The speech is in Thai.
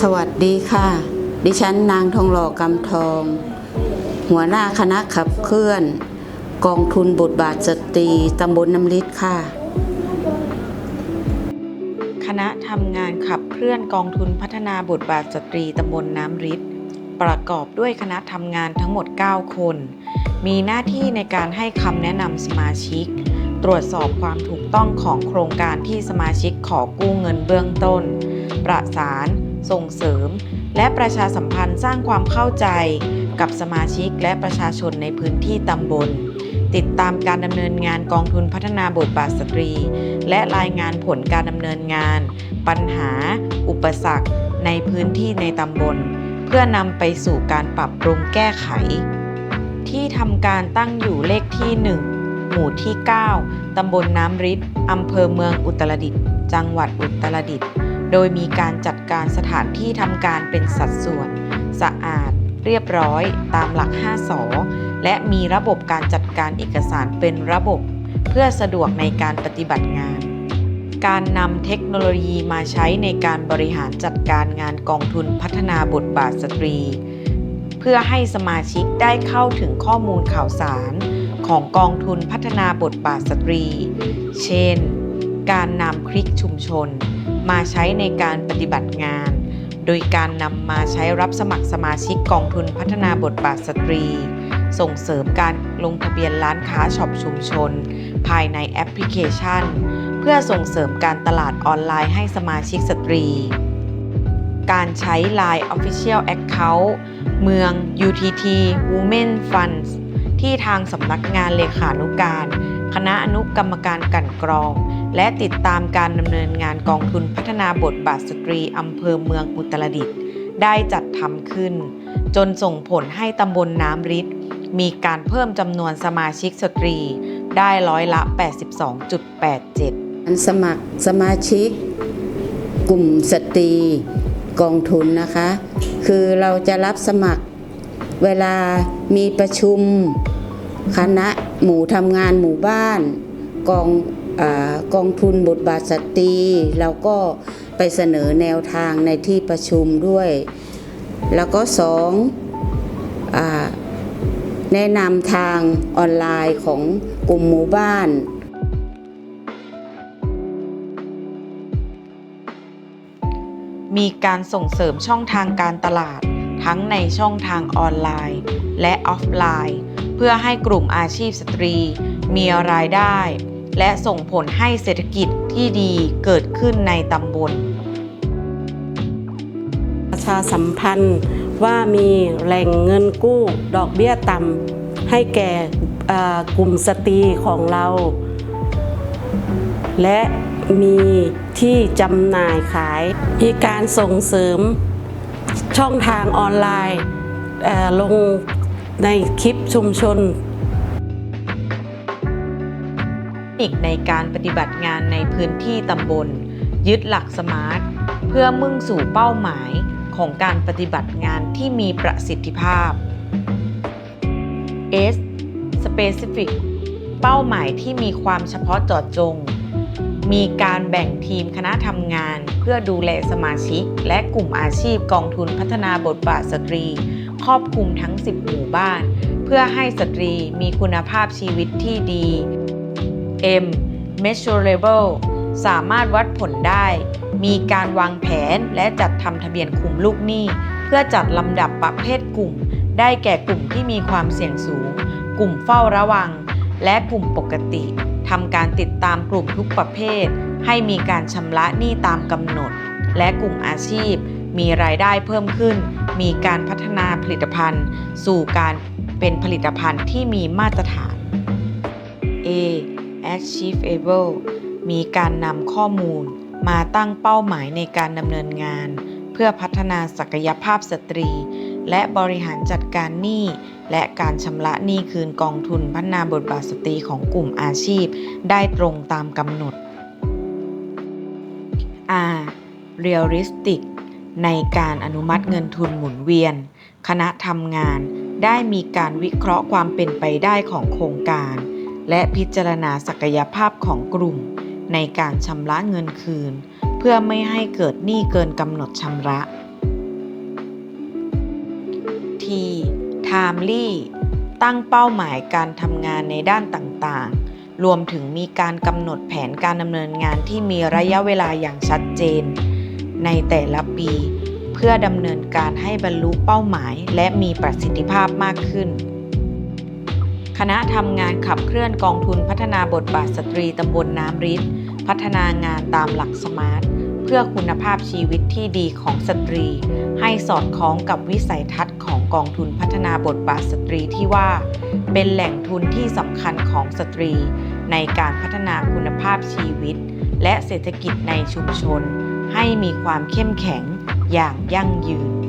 สวัสดีค่ะ ดิฉันนางทองหล่อกำทอง หัวหน้าคณะขับเคลื่อน กองทุนบทบาทสตรีตำบลน้ำลิดค่ะ คณะทำงานขับเคลื่อนกองทุนพัฒนาบทบาทสตรีตำบลน้ำริดประกอบด้วยคณะทำงานทั้งหมด 9 คน มีหน้าที่ในการให้คำแนะนำสมาชิก ตรวจสอบความถูกต้องของโครงการที่สมาชิกขอกู้เงินเบื้องต้น ประสาน ส่งเสริม และประชาสัมพันธ์สร้างความเข้าใจกับสมาชิกและประชาชนในพื้นที่ตำบล ติดตามการดำเนินงานกองทุนพัฒนาบทบาทสตรี และรายงานผลการดำเนินงาน ปัญหา อุปสรรค ในพื้นที่ในตำบล เพื่อนำไปสู่การปรับปรุงแก้ไข ที่ทำการตั้งอยู่เลขที่ 1 หมู่ที่ 9 ตำบลน้ำริดอำเภอเมืองอุตรดิตถ์จังหวัดอุตรดิตถ์โดยมีการจัด การสถานที่ทำการเป็นสัดส่วน สะอาด เรียบร้อยตามหลัก 5สอและมีระบบการจัดการเอกสารเป็นระบบ เพื่อสะดวกในการปฏิบัติงาน การนำเทคโนโลยีมาใช้ในการบริหารจัดการงานกองทุนพัฒนาบทบาทสตรี เพื่อให้สมาชิกได้เข้าถึงข้อมูลข่าวสารของกองทุนพัฒนาบทบาทสตรี เช่น การนำคลิกชุมชน มาใช้ในการปฏิบัติงาน โดยการนำมาใช้รับสมัครสมาชิกกองทุนพัฒนาบทบาทสตรี ส่งเสริมการลงทะเบียนร้านค้าช็อปชุมชน ภายในแอปพลิเคชัน เพื่อส่งเสริมการตลาดออนไลน์ให้สมาชิกสตรี การใช้ Line Official Account เมือง UTT Women Funds ที่ทางสำนักงานเลขานุการ คณะอนุกรรมการกันกรอง และติดตามการดำเนินงานกองทุนพัฒนาบทบาทสตรีอำเภอเมืองอุตรดิตถ์ได้จัดทำขึ้น จนส่งผลให้ตำบลน้ำริดมีการเพิ่มจำนวนสมาชิกสตรี ได้ร้อยละ 82.87อันสมัครสมาชิก กลุ่มสตรีกองทุนนะคะ คือเราจะรับสมัครเวลามีประชุม คณะหมู่ทำงานหมู่บ้านกองอกองทุนบทบาทสตรีเราก็ไปเสนอแนวทางในที่ประชุมด้วย แล้วก็สองอแนะนำทางออนไลน์ของกลุ่มหมู่บ้านมีการส่งเสริมช่องทางการตลาด ทั้งในช่องทางออนไลน์ และออฟไลน์ พื่อให้กลุ่มอาชีพสตรี มีรายได้ และส่งผลให้เศรษฐกิจที่ดีเกิดขึ้นในตำบล ประชาสัมพันธ์ว่ามีแหล่งเงินกู้ดอกเบี้ยต่ำให้แก่กลุ่มสตรีของเรา และมีที่จำหน่ายขาย มีการส่งเสริมช่องทางออนไลน์ลง ในคลิปชุมชนอีกในการปฏิบัติงานในพื้นที่ตำบล ยึดหลักสมาร์ท เพื่อมุ่งสู่เป้าหมายของการปฏิบัติงานที่มีประสิทธิภาพ S Specific เป้าหมายที่มีความเฉพาะเจาะจง มีการแบ่งทีมคณะทำงาน เพื่อดูแลสมาชิก และกลุ่มอาชีพกองทุนพัฒนาบทบาทสตรี ครอบคลุมทั้ง 10 หมู่บ้าน เพื่อให้สตรีมีคุณภาพชีวิตที่ดี M measurable สามารถวัดผลได้ มีการวางแผนและจัดทำทะเบียนคุมลูกหนี้ เพื่อจัดลำดับประเภทกลุ่ม ได้แก่กลุ่มที่มีความเสี่ยงสูง กลุ่มเฝ้าระวัง และกลุ่มปกติทำการติดตามกลุ่มทุกประเภท ให้มีการชำระหนี้ตามกำหนด และกลุ่มอาชีพ มีรายได้เพิ่มขึ้น มีการพัฒนาผลิตภัณฑ์ สู่การเป็นผลิตภัณฑ์ที่มีมาตรฐาน A achievable มีการนำข้อมูล มาตั้งเป้าหมายในการดำเนินงาน เพื่อพัฒนาศักยภาพสตรี และบริหารจัดการหนี้ และการชำระหนี้คืนกองทุนพัฒนาบทบาทสตรีของกลุ่มอาชีพ ได้ตรงตามกำหนด R realistic ในการอนุมัติเงินทุนหมุนเวียน คณะทำงานได้มีการวิเคราะห์ความเป็นไปได้ของโครงการ และพิจารณาศักยภาพของกลุ่ม ในการชำระเงินคืน เพื่อไม่ให้เกิดหนี้เกินกำหนดชำระ ทีไทม์ลี่ตั้งเป้าหมายการทำงานในด้านต่างๆ รวมถึงมีการกำหนดแผนการดำเนินงานที่มีระยะเวลาอย่างชัดเจน ในแต่ละปี เพื่อดำเนินการให้บรรลุเป้าหมาย และมีประสิทธิภาพมากขึ้น คณะทำงานขับเคลื่อนกองทุนพัฒนาบทบาทสตรีตำบลน้ำริดพัฒนางานตามหลักสมาร์ท เพื่อคุณภาพชีวิตที่ดีของสตรี ให้สอดคล้องกับวิสัยทัศน์ของกองทุนพัฒนาบทบาทสตรีที่ว่า เป็นแหล่งทุนที่สำคัญของสตรี ในการพัฒนาคุณภาพชีวิต และเศรษฐกิจในชุมชน ให้มีความเข้มแข็งอย่างยั่งยืน